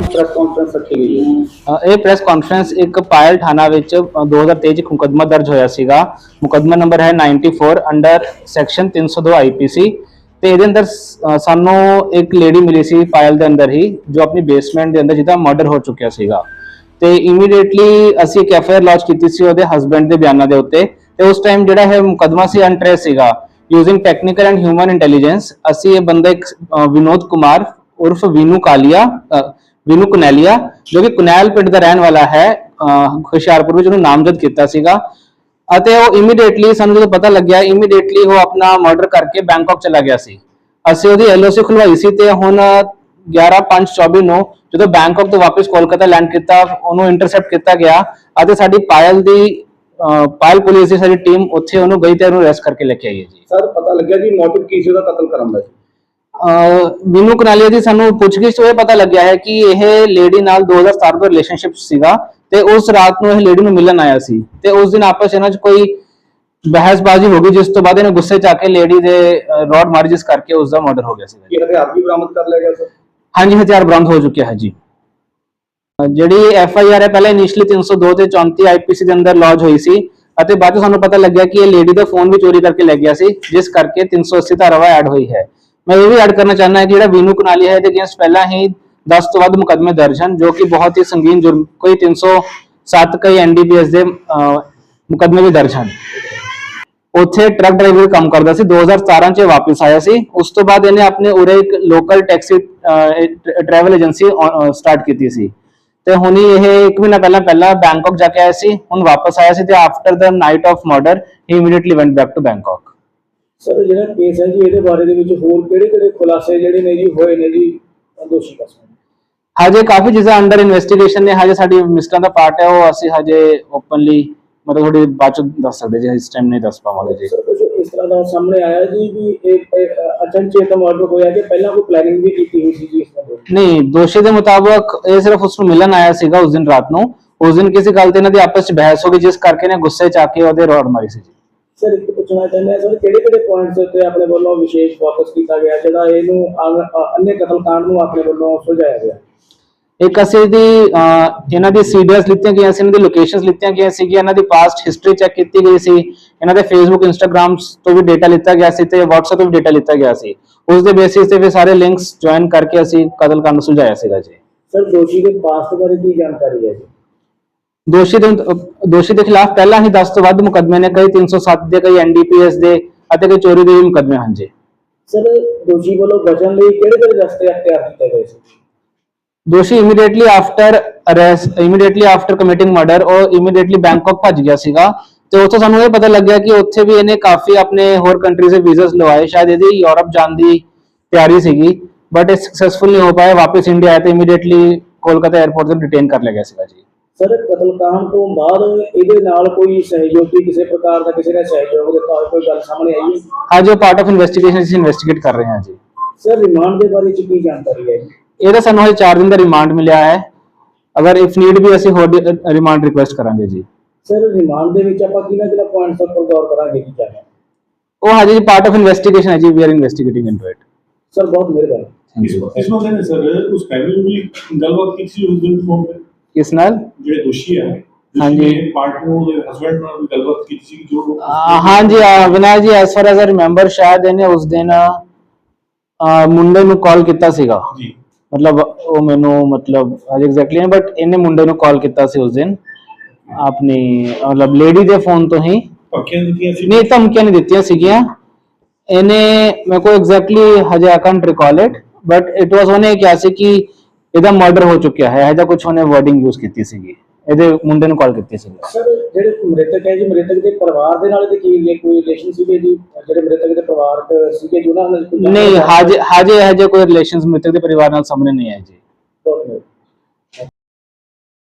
Press conference ਰੱਖੀ ਗਈ ਹੈ। ਅ, ਇਹ ਪ੍ਰੈਸ ਕਾਨਫਰੰਸ ਇੱਕ ਪਾਇਲ ਥਾਣਾ ਵਿੱਚ ਅ, 2023 ਚ ਮੁਕੱਦਮਾ ਦਰਜ ਹੋਇਆ ਸੀਗਾ। ਮੁਕੱਦਮਾ ਨੰਬਰ ਹੈ 94 ਅੰਡਰ ਸੈਕਸ਼ਨ 302 ਆਈਪੀਸੀ ਤੇ ਇਹਦੇ ਅੰਦਰ ਸ- ਅ, ਸਾਨੂੰ ਇੱਕ ਲੇਡੀ ਮਿਲੀ ਸੀ ਪਾਇਲ ਦੇ ਅੰਦਰ ਹੀ ਜੋ ਆਪਣੀ ਬੇਸਮੈਂਟ ਦੇ ਅੰਦਰ ਜਿਹਦਾ ਮਰਡਰ ਹੋ ਚੁੱਕਿਆ ਸੀਗਾ। ਤੇ ਇਮੀਡੀਏਟਲੀ ਅਸੀਂ ਇੱਕ ਐਫਆਈਆਰ ਲਾਂਚ ਕੀਤੀ ਸੀ ਉਹਦੇ ਹਸਬੰਡ ਦੇ ਬਿਆਨਾਂ ਦੇ ਉੱਤੇ। ਤੇ ਉਸ ਟਾਈਮ ਜਿਹੜਾ ਹੈ ਮੁਕੱਦਮਾ ਸੀ ਅਨਟ੍ਰੇਸ ਸੀਗਾ using technical and human intelligence ਅਸੀਂ ਇਹ ਬੰਦਾ ਇੱਕ ਅ, ਵਿਨੋਦ ਕੁਮਾਰ ਉਰਫ ਵੀਨੂ ਕਾਲੀਆ ਅ, ਵੀਨੂ ਕੁਨੈਲੀਆ, ਜੋ ਕਿ ਕੁਨੈਲ ਪਿੰਡ ਦਾ ਰਹਿਣ ਵਾਲਾ ਹੈ ਹੁਸ਼ਿਆਰਪੁਰ ਵਿੱਚ ਉਹਨੂੰ ਨਾਮਜ਼ਦ ਕੀਤਾ ਸੀਗਾ। ਅਤੇ ਉਹ ਇਮੀਡੀਏਟਲੀ ਸਾਨੂੰ ਜਦੋਂ ਪਤਾ ਲੱਗਿਆ ਇਮੀਡੀਏਟਲੀ ਉਹ ਆਪਣਾ ਮਰਡਰ ਕਰਕੇ ਬੈਂਕਾਕ ਚਲਾ ਗਿਆ ਸੀ। ਅਸੀਂ ਉਹਦੀ ਐਲਓਸੀ ਖੁਲਵਾਈ ਸੀ ਤੇ ਹੁਣ 11/5/24 ਨੂੰ ਜਦੋਂ ਬੈਂਕਾਕ ਤੋਂ ਵਾਪਸ ਕੋਲਕਾਤਾ ਲੈਂਡ ਕੀਤਾ, ਉਹਨੂੰ ਇੰਟਰਸੈਪਟ ਕੀਤਾ ਗਿਆ ਅਤੇ ਸਾਡੀ ਪਾਇਲ ਦੀ ਪਾਇਲ ਪੁਲਿਸ ਦੀ ਸਾਡੀ ਟੀਮ ਉੱਥੇ ਉਹਨੂੰ ਗਈ ਤੇ ਉਹਨੂੰ ਅਰੈਸਟ ਕਰਕੇ ਲੈ ਕੇ ਆਈ ਹੈ ਜੀ। ਸਰ ਪਤਾ ਲੱਗਿਆ ਜੀ ਮੋਟਿਵ ਕੀ ਸੀ ਉਹਦਾ ਕਤਲ ਕਰਨ ਦਾ ਮੀਨੂ ਕਨਾਲੀਆ ਦੀ ਸਾਨੂੰ ਪੁੱਛਗਿੱਛ ਤੋਂ ਇਹ ਪਤਾ ਲੱਗਿਆ ਹੈ ਕਿ ਇਹ ਲੇਡੀ ਨਾਲ 2007 ਤੋਂ ਰਿਲੇਸ਼ਨਸ਼ਿਪ ਸੀਗਾ ਤੇ ਉਸ ਰਾਤ ਨੂੰ ਇਹ ਲੇਡੀ ਨੂੰ ਮਿਲਣ ਆਇਆ ਸੀ ਤੇ ਉਸ ਦਿਨ ਆਪਸ ਇਹਨਾਂ 'ਚ ਕੋਈ ਬਹਿਸਬਾਜ਼ੀ ਹੋ ਗਈ ਜਿਸ ਤੋਂ ਬਾਅਦ ਇਹਨੇ ਗੁੱਸੇ 'ਚ ਆ ਕੇ ਲੇਡੀ ਦੇ ਰੋਡ ਮਾਰਜਿਸ ਕਰਕੇ ਉਸ ਦਾ ਮਰਡਰ ਹੋ ਗਿਆ ਸੀ ਕੀ ਹਥਿਆਰ ਵੀ ਬਰਾਮਦ ਕਰ ਲਿਆ ਗਿਆ ਸਰ? ਹਾਂਜੀ ਹਥਿਆਰ ਬਰਾਮਦ ਹੋ ਚੁੱਕਿਆ ਹੈ ਜੀ। ਜਿਹੜੀ ਐਫ ਆਈ ਆਰ ਹੈ ਪਹਿਲਾਂ ਇਨੀਸ਼ੀਅਲੀ 302 ਤੇ 34 ਆਈਪੀਸੀ ਦੇ ਅੰਦਰ ਲੌਜ ਹੋਈ ਸੀ ਅਤੇ ਬਾਅਦ ਸਾਨੂੰ ਪਤਾ ਲੱਗਿਆ ਕਿ ਇਹ ਲੇਡੀ ਦਾ ਫੋਨ ਵੀ ਚੋਰੀ ਕਰਕੇ ਲੈ ਗਿਆ ਸੀ ਜਿਸ ਕਰਕੇ 380 ਧਾਰਾਵਾਂ ਐਡ ਹੋਈ ਹੈ। ਮੈਂ ਇਹ ਵੀ ਐਡ ਕਰਨਾ ਚਾਹੁੰਦਾ ਹਾਂ ਕਿ ਜਿਹੜਾ ਵੀਨੂ ਕਨਾਲੀ ਹੈ ਇਹਦੇ ਅਗੇਂਸਟ ਪਹਿਲਾਂ ਹੀ 10 ਤੋਂ ਵੱਧ ਮੁਕੱਦਮੇ ਦਰਜ ਹਨ ਜੋ ਕਿ ਬਹੁਤ ਹੀ ਸੰਗੀਨ ਜੁਰਮ ਕੋਈ 307 ਕਈ ਐਨਡੀਪੀਐਸ ਦੇ ਅਹ, ਮੁਕੱਦਮੇ ਵੀ ਦਰਜ ਹਨ। ਉੱਥੇ ਟਰੱਕ ਡਰਾਈਵਰ ਕੰਮ ਕਰਦਾ ਸੀ 2017 ਚ ਇਹ ਵਾਪਸ ਆਇਆ ਸੀ। ਉਸ ਤੋਂ ਬਾਅਦ ਇਹਨੇ ਆਪਣੇ ਉਰੇ ਇੱਕ local taxi travel agency start ਕੀਤੀ ਸੀ। ਤੇ ਹੁਣੀ ਇਹ ਇੱਕ ਮਹੀਨਾ ਪਹਿਲਾਂ ਪਹਿਲਾਂ ਬੈਂਕਾਕ ਜਾ ਕੇ ਆਇਆ ਸੀ ਹੁਣ ਵਾਪਸ ਆਇਆ ਸੀ ਤੇ after the night of murder he immediately went back to Bangkok sir ਜਿਹੜਾ ਕੇਸ ਹੈ ਜੀ ਇਹਦੇ ਬਾਰੇ ਦੇ ਵਿੱਚ ਹੋਰ ਕਿਹੜੇ ਕਿਹੜੇ ਖੁਲਾਸੇ ਜਿਹੜੇ ਨੇ ਜੀ ਹੋਏ ਨੇ ਜੀ ਦੋਸ਼ੀ ਕਸਮ ਹਜੇ ਕਾਫੀ ਚੀਜ਼ਾਂ ਅੰਡਰ ਇਨਵੈਸਟੀਗੇਸ਼ਨ ਨੇ ਹਜੇ ਸਾਡੀ ਮਿਸਟਰਾਂ ਦਾ ਪਾਰਟ ਹੈ ਉਹ ਅਸੀਂ ਹਜੇ ਓਪਨਲੀ ਮਤਲਬ ਥੋੜੀ ਬਾਅਦ ਚ ਦੱਸ ਸਕਦੇ ਜੀ ਇਸ ਟਾਈਮ ਨਹੀਂ ਦੱਸ ਪਾਵਾਂਗੇ ਜੀ। ਇਸ ਤਰ੍ਹਾਂ ਦਾ ਸਾਹਮਣੇ ਆਇਆ ਜੀ ਵੀ ਇਹ ਅਚਨਚੇਤ ਮਰਡਰ ਹੋਇਆ ਕਿ ਪਹਿਲਾਂ ਕੋਈ ਪਲੈਨਿੰਗ ਵੀ ਕੀਤੀ ਹੋਈ ਸੀ ਜੀ ਇਸ ਦਾ? ਨਹੀਂ ਦੋਸ਼ੀ ਦੇ ਮੁਤਾਬਕ ਇਹ ਸਿਰਫ ਉਸ ਨੂੰ ਮਿਲਣ ਆਇਆ ਸੀਗਾ ਉਸ ਦਿਨ ਰਾਤ ਨੂੰ। ਉਸ ਦਿਨ ਕਿਸੇ ਗੱਲ ਤੇ ਇਹਨਾਂ ਦੀ ਆਪਸ ਵਿੱਚ ਬਹਿਸ ਹੋ ਗਈ ਜਿਸ ਕਰਕੇ ਨੇ ਗੁੱਸੇ ਚ ਆ ਕੇ ਉਹਦੇ ਰੋਡ ਮਾਰੀ ਸੀ ਜੀ। ਸਰ ਇੱਕ ਪੁੱਛਣਾ ਚਾਹੁੰਦਾ ਸਰ ਕਿਹੜੇ ਕਿਹੜੇ ਪੁਆਇੰਟਸ ਉੱਤੇ ਆਪਣੇ ਵੱਲੋਂ ਵਿਸ਼ੇਸ਼ ਫੋਕਸ ਕੀਤਾ ਗਿਆ ਜਿਹੜਾ ਇਹਨੂੰ ਅੰਨੇ ਕਤਲकांड ਨੂੰ ਆਪਣੇ ਵੱਲੋਂ ਸੁਝਾਇਆ ਗਿਆ? ਇੱਕ ਅਸੀਂ ਦੀ ਇਹਨਾਂ ਦੀ ਸੀਡੀਐਸ ਲਿੱਤੀਆਂ ਗਈਆਂ ਸੀ ਇਹਨਾਂ ਦੀ ਲੋਕੇਸ਼ਨਸ ਲਿੱਤੀਆਂ ਗਈਆਂ ਸੀ ਕਿ ਇਹਨਾਂ ਦੀ ਪਾਸਟ ਹਿਸਟਰੀ ਚੈੱਕ ਕੀਤੀ ਗਈ ਸੀ ਇਹਨਾਂ ਦੇ ਫੇਸਬੁੱਕ ਇੰਸਟਾਗ੍ਰam ਤੋਂ ਵੀ ਡਾਟਾ ਲਿੱਤਾ ਗਿਆ ਸੀ ਤੇ WhatsApp ਤੋਂ ਵੀ ਡਾਟਾ ਲਿੱਤਾ ਗਿਆ ਸੀ। ਉਸ ਦੇ ਬੇਸਿਸ ਤੇ ਫਿਰ ਸਾਰੇ ਲਿੰਕਸ ਜੁਆਇਨ ਕਰਕੇ ਅਸੀਂ ਕਤਲकांड ਸੁਝਾਇਆ ਸੀਗਾ ਜੀ। ਸਰ ਦੋਸ਼ੀ ਦੇ ਪਾਸਟ ਬਾਰੇ ਕੀ ਜਾਣਕਾਰੀ ਹੈ ਜੀ? ਦੋਸ਼ੀ ਦੇ ਦੋਸ਼ੀ ਦੇ ਖਿਲਾਫ ਪਹਿਲਾਂ ਹੀ 10 ਤੋਂ ਵੱਧ ਮੁਕੱਦਮੇ ਨੇ ਕਈ 307 ਦੇ ਕਈ ਐਨਡੀਪੀਐਸ ਦੇ ਅਤੇ ਕਈ ਚੋਰੀ ਦੇ ਵੀ ਮੁਕੱਦਮੇ ਹਨ ਜੀ ਸਰ ਦੋਸ਼ੀ ਵੱਲੋਂ ਬਚਣ ਲਈ ਕਿਹੜੇ ਕਿਹੜੇ ਰਸਤੇ ਅਖਤਿਆਰ ਕੀਤੇ ਗਏ ਸੀ ਦੋਸ਼ੀ immediately after arrest immediately after committing murder ਉਹ ਇਮੀਡੀਏਟਲੀ ਬੈਂਕਾਕ ਭੱਜ ਗਿਆ ਸੀਗਾ ਤੇ ਉੱਥੋਂ ਸਾਨੂੰ ਇਹ ਪਤਾ ਲੱਗਿਆ ਕਿ ਉੱਥੇ ਵੀ ਇਹਨੇ ਕਾਫੀ ਆਪਣੇ ਹੋਰ ਕੰਟਰੀਜ਼ ਦੇ ਵੀਜ਼ਾਸ ਲਵਾਏ ਸ਼ਾਇਦ ਇਹਦੀ ਯੂਰਪ ਜਾਣ ਦੀ ਤਿਆਰੀ ਸੀਗੀ ਬਟ ਇਹ ਸਕਸੈਸਫੁਲ ਨਹੀਂ ਹੋ ਪਾਇਆ ਵਾਪਸ ਇੰਡੀਆ ਆਇਆ ਤੇ ਇਮੀਡੀਏਟਲੀ ਕੋਲਕਾਤਾ 에ਅਰਪੋਰਟ ਤੋਂ ਡਿਟੇਨ ਕਰ ਲਿਆ ਗਿਆ ਸੀਗਾ ਜੀ ਸਰ ਕਤਲकांड ਤੋਂ ਬਾਅਦ ਇਹਦੇ ਨਾਲ ਕੋਈ ਸਹਿਯੋਗੀ ਕਿਸੇ ਪ੍ਰਕਾਰ ਦਾ ਕਿਸੇ ਨੇ ਸਹਿਯੋਗ ਦਿੱਤਾ ਹੋਵੇ ਕੋਈ ਗੱਲ ਸਾਹਮਣੇ ਆਈ ਹੈ? ਅੱਜ ਉਹ ਪਾਰਟ ਆਫ ਇਨਵੈਸਟੀਗੇਸ਼ਨ ਅਸੀਂ ਇਨਵੈਸਟੀਗੇਟ ਕਰ ਰਹੇ ਹਾਂ ਜੀ। ਸਰ ਰਿਮਾਂਡ ਦੇ ਬਾਰੇ ਚ ਕੀ ਜਾਣਕਾਰੀ ਹੈ? ਜੀ ਇਹਦਾ ਸਾਨੂੰ ਹਜੇ 4 ਦਿਨ ਦਾ ਰਿਮਾਂਡ ਮਿਲਿਆ ਹੈ। ਅਗਰ ਇਫ ਨੀਡ ਵੀ ਅਸੀਂ ਹੋਰ ਰਿਮਾਂਡ ਰਿਕੁਐਸਟ ਕਰਾਂਗੇ ਜੀ। ਸਰ ਰਿਮਾਂਡ ਦੇ ਵਿੱਚ ਆਪਾਂ ਕਿਹਨਾਂ ਕਿਹਨਾਂ ਪੁਆਇੰਟਸ ਉੱਪਰ ਗੌਰ ਕਰਾਂਗੇ ਜੀ ਚਾਹੇ ਉਹ ਹਜੇ ਪਾਰਟ ਆਫ ਇਨਵੈਸਟੀਗੇਸ਼ਨ ਹੈ ਜੀ we are investigating into it sir ਬਹੁਤ ਮਿਹਰਬਾਨੀ। ਥੈਂਕ ਯੂ ਇਸ ਬੰਦੇ ਨੇ ਸਰ ਉਸ ਫੈਮਿਲੀ ਨੂੰ ਵੀ ਗੱਲਬਾਤ ਕੀਤੀ ਸੀ ਉਸ ਦਿਨ ਫੋਨ ਤੇ? ਕਿਸ ਨਾਲ? ਜਿਹੜੇ ਦੋਸ਼ੀ ਹੈ ਹਾਂਜੀ। ਪਾਰਟਨਰ ਉਹਦੇ ਹਸਬੰਡ ਨਾਲ ਵੀ ਗੱਲਬਾਤ ਕੀਤੀ ਸੀ ਕਿ ਜੋ ਲੋਕ ਹਾਂਜੀ Vinayak ji as far as I remember ਸ਼ਾਇਦ ਇਹਨੇ ਉਸ ਦਿਨ ਮੁੰਡੇ ਨੂੰ ਕਾਲ ਕੀਤਾ ਸੀਗਾ। ਜੀ। ਮਤਲਬ ਉਹ ਮੈਨੂੰ ਮਤਲਬ ਐਗਜ਼ੈਕਟਲੀ ਨਹੀਂ ਬਟ ਇਹਨੇ ਮੁੰਡੇ ਨੂੰ ਕਾਲ ਕੀਤਾ ਸੀ ਉਸ ਦਿਨ। ਆਪਣੀ ਮਤਲਬ ਲੇਡੀ ਦੇ ਫੋਨ ਤੋਂ ਹੀ। ਪੱਕੀਆਂ ਦਿੱਤੀਆਂ ਸੀ। ਨਹੀਂ ਧਮਕੀਆਂ ਨਹੀਂ ਦਿੱਤੀਆਂ ਸੀਗੀਆਂ। ਇਹਨੇ ਮੇਰੇ ਕੋਲ ਐਗਜ਼ੈਕਟਲੀ ਹਜੇ I can't recall it but it was ਉਹਨੇ ਕਿਹਾ ਸੀ ਕਿ ਇਹਦਾ ਮਰਡਰ ਹੋ ਚੁੱਕਿਆ ਹੈ ਇਹਦਾ ਕੁਝ ਉਹਨੇ ਵਰਡਿੰਗ ਯੂਜ਼ ਕੀਤੀ ਸੀਗੀ। ਇਹਦੇ ਮੁੰਡੇ ਨੂੰ ਕਾਲ ਕੀਤੀ ਸੀ ਸਰ ਜਿਹੜੇ ਮ੍ਰਿਤਕ ਹੈ ਜੀ ਮ੍ਰਿਤਕ ਦੇ ਪਰਿਵਾਰ ਦੇ ਨਾਲ ਤੇ ਕੀ ਕੋਈ ਰਿਲੇਸ਼ਨ ਸੀਗੇ ਜੀ? ਜਿਹੜੇ ਮ੍ਰਿਤਕ ਦੇ ਪਰਿਵਾਰਕ ਸੀਗੇ ਜੀ ਉਹਨਾਂ ਨਾਲ ਨਹੀਂ ਹਜੇ ਹਜੇ ਕੋਈ ਰਿਲੇਸ਼ਨਸ ਮ੍ਰਿਤਕ ਦੇ ਪਰਿਵਾਰ ਨਾਲ ਸਾਹਮਣੇ ਨਹੀਂ ਆਏ ਜੀ। ਬਹੁਤ ਮਿਹਰਬਾਨੀ।